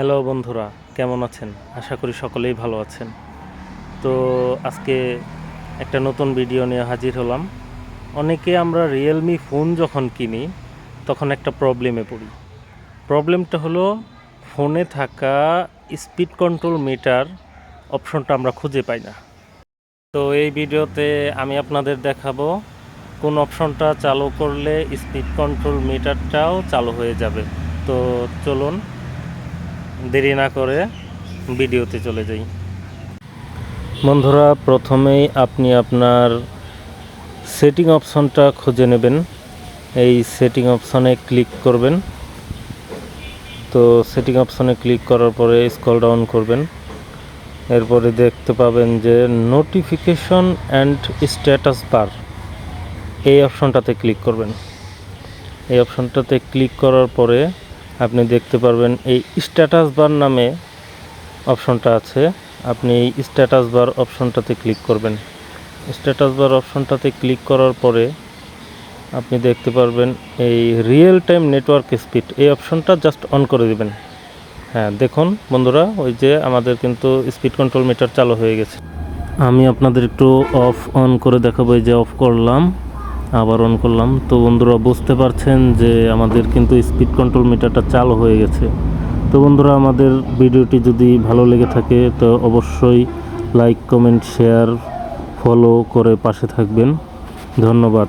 Hello বন্ধুরা, কেমন আছেন? আশা করি সকলেই ভালো আছেন। তো আজকে একটা নতুন ভিডিও নিয়ে হাজির হলাম। অনেকে আমরা রিয়েলমি ফোন যখন কিনি, তখন একটা প্রবলেমে পড়ি। প্রবলেমটা হলো ফোনে থাকা স্পিড কন্ট্রোল মিটার অপশনটা আমরা খুঁজে পাই না। তো এই ভিডিওতে আমি আপনাদের দেখাবো, কোন অপশনটা চালু করলে স্পিড কন্ট্রোল মিটারটাও চালু হয়ে যাবে। তো চলুন দেরি না করে ভিডিওতে চলে যাই। বন্ধুরা, প্রথমেই আপনি আপনার সেটিং অপশনটা খুঁজে নেবেন। এই সেটিং অপশনে ক্লিক করবেন। তো সেটিং অপশনে ক্লিক করার পরে স্ক্রল ডাউন করবেন। এরপরে দেখতে পাবেন যে নোটিফিকেশন অ্যান্ড স্ট্যাটাস বার। এই অপশনটাতে ক্লিক করবেন। এই অপশনটাতে ক্লিক করার পরে আপনি দেখতে পারবেন এই স্ট্যাটাস বার নামে অপশনটা আছে। আপনি এই স্ট্যাটাস বার অপশনটাতে ক্লিক করবেন। স্ট্যাটাস বার অপশনটাতে ক্লিক করার পরে আপনি দেখতে পারবেন এই রিয়েল টাইম নেটওয়ার্ক স্পিড এই অপশনটা জাস্ট অন করে দিবেন। হ্যাঁ দেখুন বন্ধুরা, ওই যে আমাদের কিন্তু স্পিড কন্ট্রোল মিটার চালু হয়ে গেছে। আমি আপনাদের একটু অফ অন করে দেখাবো, এই যে অফ করলাম। আবার অন করলাম। তো বন্ধুরা, বুঝতে পারছেন যে আমাদের কিন্তু স্পিড কন্ট্রোল মিটারটা চালু হয়ে গেছে। তো বন্ধুরা, আমাদের ভিডিওটি যদি ভালো লেগে থাকে, তো অবশ্যই লাইক কমেন্ট শেয়ার ফলো করে পাশে থাকবেন। ধন্যবাদ।